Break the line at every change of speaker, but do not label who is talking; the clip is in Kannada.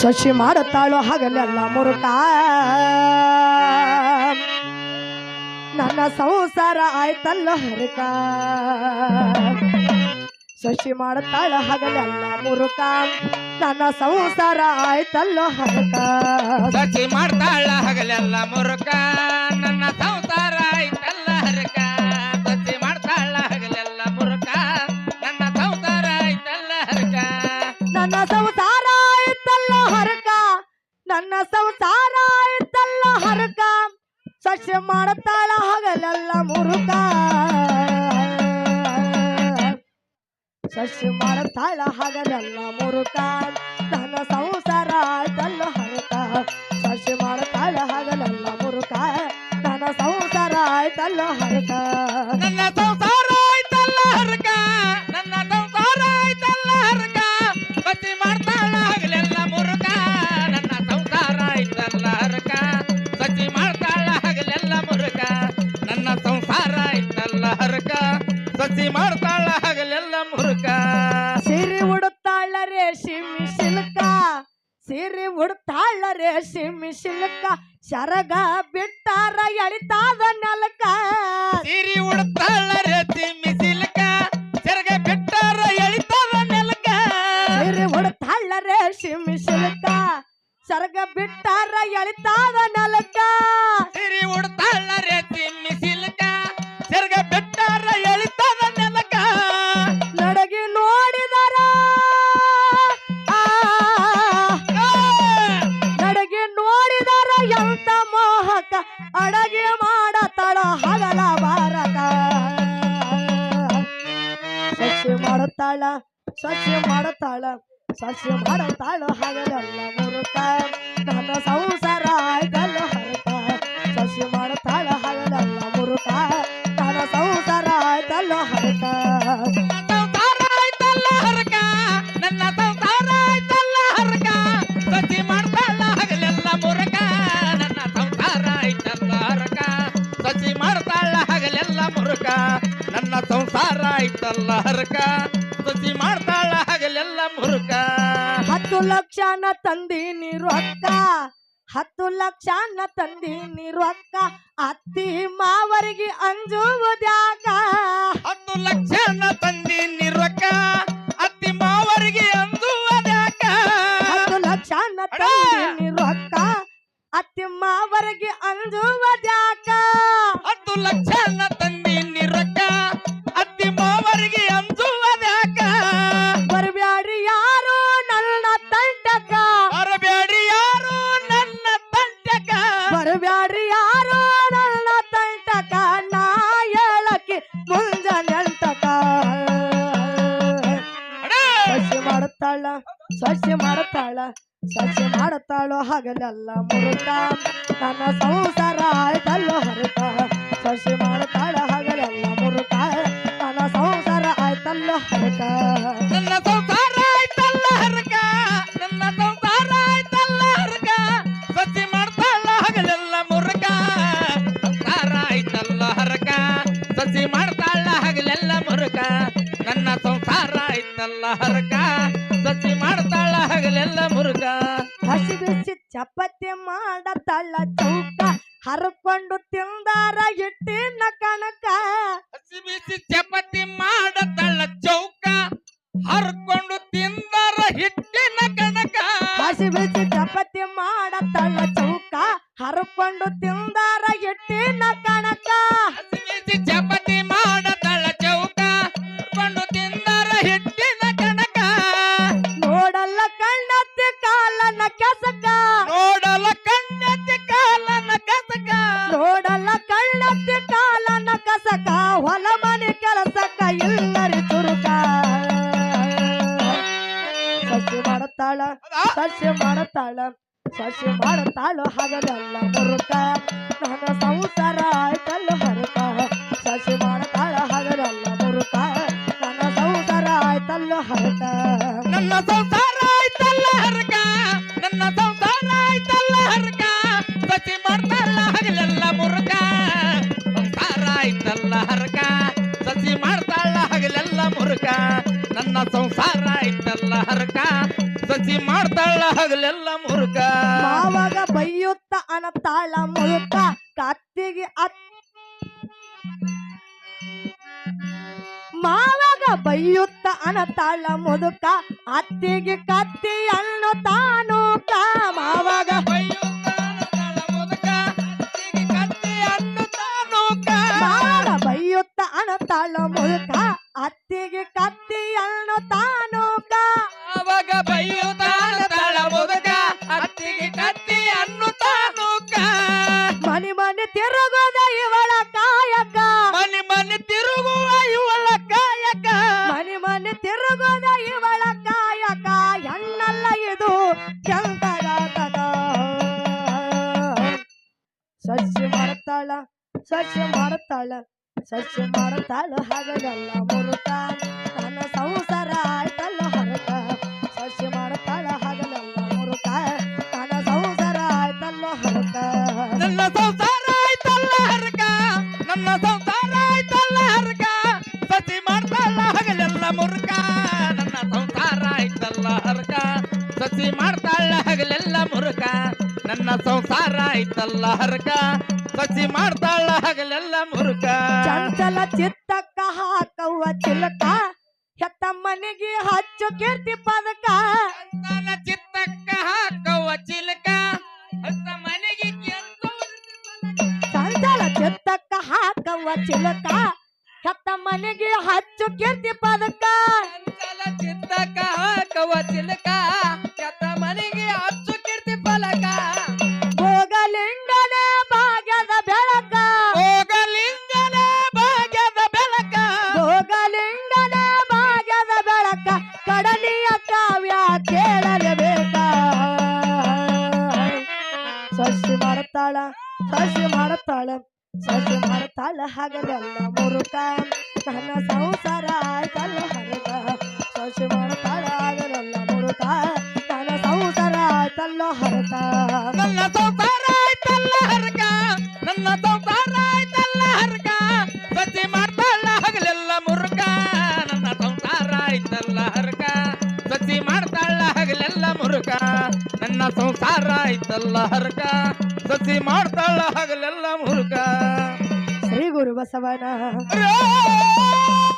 ಸಸಿ ಮಾಡುತ್ತಾಳು ಹಗಲೆಲ್ಲ ಮುರುಕ. ನನ್ನ ಸಂಸಾರ ಆಯ್ತಲ್ಲ ಹರಕ. ಸಸಿ ಮಾಡುತ್ತಾಳ ಹಗಲೆಲ್ಲ ಮುರುಕ. ನನ್ನ ಸಂಸಾರ ಆಯ್ತಲ್ಲ ಹರಕ.
ಸಸಿ ಮಾಡ್ತಾಳ ಹಗಲೆಲ್ಲ ಮುರುಕ. ನನ್ನ ಸಂಸಾರ ಆಯ್ತಲ್ಲ ಹರಕ. ಸಸಿ ಮಾಡ್ತಾಳ ಹಗಲೆಲ್ಲ ಮುರುಕ. ನನ್ನ ಸಂಸಾರ
ಆಯ್ತಲ್ಲ ಹರಕ. ನನ್ನ ಸಂಸಾರ ಮಾಡುತ್ತಾಳ ಹಗಲೆಲ್ಲ ಮುರುಕ. ಸಸ್ಯ ಮಾಡುತ್ತಾಳ ಹಗಲೆಲ್ಲ ಮುರುಕ. ನನ್ನ ಸಂಸಾರ ಸಿರಿ ಉಡುತ್ತಾಳ ರೇಷಿಮಿ ಶಿಲ್ಕ ಶರಗ ಬಿಟ್ಟಾರ ಎಳಿತಾದ ನೆಲಕ
ಸೀರಿ ಉಡ್ತಾಳ ರೇತಿ
ಮಾಡುತ್ತಾಳ? ಸಸ್ಯ ಮಾಡುತ್ತಾಳ? ಸಸ್ಯ ಮಾಡುತ್ತಾಳ? ಹಗಲೆಲ್ಲ ಮುರುಕ ನನ್ನ ಸಂಸಾರ ಆಯ್ತಲ್ಲ ಹರಕ ಸಸ್ಯ ಮಾಡುತ್ತಾಳ? ಹಗಲೆಲ್ಲ ಮುರುತ ನನ್ನ ಸಂಸಾರ ಆಯ್ತಲ್ಲ ಹರಕ
ನನ್ನ ಆಯ್ತಲ್ಲ ಹರಕ ಸತಿ ಮಾಡ್ತಾಳ ಹಗಲೆಲ್ಲ ಮುರಕ.
ಹತ್ತು ಲಕ್ಷನ ತಂದೀನಿ ರೊಕ್ಕ, ಹತ್ತು ಲಕ್ಷನ ತಂದೀನಿ ರೊಕ್ಕ. ಅತ್ತಿ ಮಾವರಿಗೆ ಅಂಜುವುದ್ಯಾಕ ಸಸ್ಯ ಮಾಡುತ್ತಾಳ, ಸಸ್ಯ ಮಾಡುತ್ತಾಳು ಹಗಲೆಲ್ಲ ಮುರುತ ನನ್ನ ಸಂಸಾರ ಆಯ್ತಲ್ಲೋ ಹರಕ ಸಸ್ಯ ಮಾಡುತ್ತಾಳ ಹಗಲೆಲ್ಲ ಮುರುತ ನನ್ನ ಸಂಸಾರ ಆಯ್ತಲ್ಲೋ ಹರಕ
ನನ್ನ ಸಂಸಾರ ಆಯ್ತಲ್ಲ ಹರಕ ನನ್ನ ಸಂಸಾರ ಆಯ್ತಲ್ಲ ಹರಕ. ಸತಿ ಮಾಡ್ತಾಳ ಹಗಲೆಲ್ಲ ಮುರುಕ ಸಂಸಾರ ಆಯ್ತಲ್ಲ ಹರಕ. ಸಸಿ ಮಾಡ್ತಾಳ ಹಗಲೆಲ್ಲ ಮುರುಕ ನನ್ನ ಸಂಸಾರ ಆಯ್ತಲ್ಲ ಹರಕ. ಮಾಡ್ತಾಳ ಮುರುಕ
ಹಸಿ ಬಿಸಿ ಚಪಾತಿ ಮಾಡತ್ತಾಳ ಚೌಕ. ಹರ್ಕೊಂಡು ತಿಂದಾರ ಹಿಟ್ಟಿನ ಕಣಕ.
ಹಸಿ ಬಿಸಿ ಚಪಾತಿ ಮಾಡತಾಳ ಚೌಕ. ಹರ್ಕೊಂಡು ತಿಂದಾರ ಹಿಟ್ಟಿನ ಕಣಕ.
ಹಸಿ ಬಿಸಿ ಚಪಾತಿ ಮಾಡತ್ತಾಳ ಚೌಕ. ಹರ್ಕೊಂಡು ತಿಂದಾರ ಹಿಟ್ಟಿನ ಕಣಕ. ಮಾಡುತ್ತಾಳು ಹಗಲೆಲ್ಲ ಮುರುಕ ನನ್ನ ಸಂಸಾರ ಆಯ್ತಲ್ಲ ಹರಕ ಸಸಿ ಮಾಡುತ್ತಾಳ ಹಗಲೆಲ್ಲ ಬರುತ್ತ? ನನ್ನ ಸಂಸಾರ ಆಯ್ತಲ್ಲ ಹರಕ
ನನ್ನ ಸಂಸಾರ ಆಯ್ತಲ್ಲ ಹರಕ ನನ್ನ ಸಂಸಾರ ಆಯ್ತಲ್ಲ ಹರಕ ಸಸಿ ಮಾಡ್ತಾಳ ಹಗಲೆಲ್ಲ ಮುರುಕ ಸಂಸಾರ ಆಯ್ತಲ್ಲ ಹರಕ ಸಸಿ ಮಾಡ್ತಾಳ ಹಗಲೆಲ್ಲ ಮುರುಕ ನನ್ನ ಸಂಸಾರ ಆಯ್ತಲ್ಲ ಹರಕ ಸಸಿ ಮಾಡ್ತಾಳ ಹಗಲೆಲ್ಲ ಮುರುಕ
ಅನ ಅನತಾಳ ಮುಳುತ್ತ ಕತ್ತಿಗೆ ಮಾವಾಗ ಬೈಯುತ್ತ ಅನತಾಳ ಮುದುಕ ಅತ್ತಿಗೆ ಕತ್ತಿ ಅನ್ನು ತಾನು ಮಾಡ್ತಾಳ ಸಸ್ಯ ಮಾಡುತ್ತಾಳ ಸಸ್ಯ ಮಾಡುತ್ತಾಳ ಹಗಲೆಲ್ಲ ಮುರುಕ ನನ್ನ ಸಂಸಾರ ಆಯ್ತಲ್ಲ ಹರಕ ಸಸ್ಯ ಮಾಡುತ್ತಾಳ ಹಗಲೆಲ್ಲ ಮುರುತ, ನನ್ನ ಸಂಸಾರ ಆಯ್ತಲ್ಲ ಹರಕ
ನನ್ನ ಸಂಸಾರ ಆಯ್ತಲ್ಲ ಹರಕ, ನನ್ನ ಸಂಸಾರ ಆಯ್ತಲ್ಲ ಹರಕ ಸಸಿ ಮಾಡ್ತಾಳ ಹಗಲೆಲ್ಲ ಮುರುಕ ನನ್ನ ಸಂಸಾರ ಆಯ್ತಲ್ಲ ಹರಕ ಸಸಿ ಮಾಡ್ತಾಳ ಹಗಲೆಲ್ಲ ಮುರುಕ ನನ್ನ ಸಂಸಾರ ಆಯ್ತಲ್ಲ ಹರಕ ಸಸಿ ಮಾಡ್ತಾಳ ಹಗಲೆಲ್ಲ ಮುರುಕ.
ಚಂಚಲ ಚಿತ್ತಕ್ಕ ಹಾಕವ್ವ ಚಿಲಕ. ಹೆತ್ತ ಮನೆಗೆ ಹಚ್ಚು ಕೀರ್ತಿ ಪದಕ.
ಚಂಚಲ ಚಿತ್ತಕ್ಕ ಹಾಕುವ ಚಿಲಕ. ಹೆತ್ತ ಮನೆಗೆ
ಚಂಚಲ ಚಿತ್ತಕ್ಕ ಹಾಕವ್ವ ಚಿಲಕ. ಹೆತ್ತ ಮನೆಗೆ ಹಚ್ಚು ಕೀರ್ತಿ ಪದಕ.
ಚಂಚಲ ಚಿತ್ತಕ್ಕ ಹಾಕುವ ಚಿಲಕ.
ಮಾಡ್ತಾಳ ಸಸಿ ಮಾಡ್ತಾಳ ಸಸಿ ಮಾಡ್ತಾಳ ಹಗಲೆಲ್ಲ ಮುರುಕ ನನ್ನ ಸಂಸಾರ ಆಯ್ತಲ್ಲ ಹರಗ ಸಸಿ ಮಾಡ್ತಾಳ ಹಗಲೆಲ್ಲ ಮುರುಕ ನನ್ನ ಸಂಸಾರ ಆಯ್ತಲ್ಲ ಹರಕ
ನನ್ನ ಸಂಸಾರ ಆಯ್ತಲ್ಲ ಹರಕ ನನ್ನ ಸಂಸಾರ ಆಯ್ತಲ್ಲ ಹರಕ ಸತಿ ಮಾಡ್ತಾಳ, ಹಗಲೆಲ್ಲ ಮುರುಕ ನನ್ನ ಸಂಸಾರ ಆಯ್ತಲ್ಲ ಹರಕ ಸತಿ ಮಾಡ್ತಾಳ, ಹಗಲೆಲ್ಲ ಮುರುಕ ನನ್ನ ಸಂಸಾರ ಆಯ್ತಲ್ಲ ಹರಕ ಸತಿ ಮಾಡ್ತಾಳ ಹಗಲೆಲ್ಲ ಮುರುಕ
ಶ್ರೀ ಗುರು ಬಸವನ.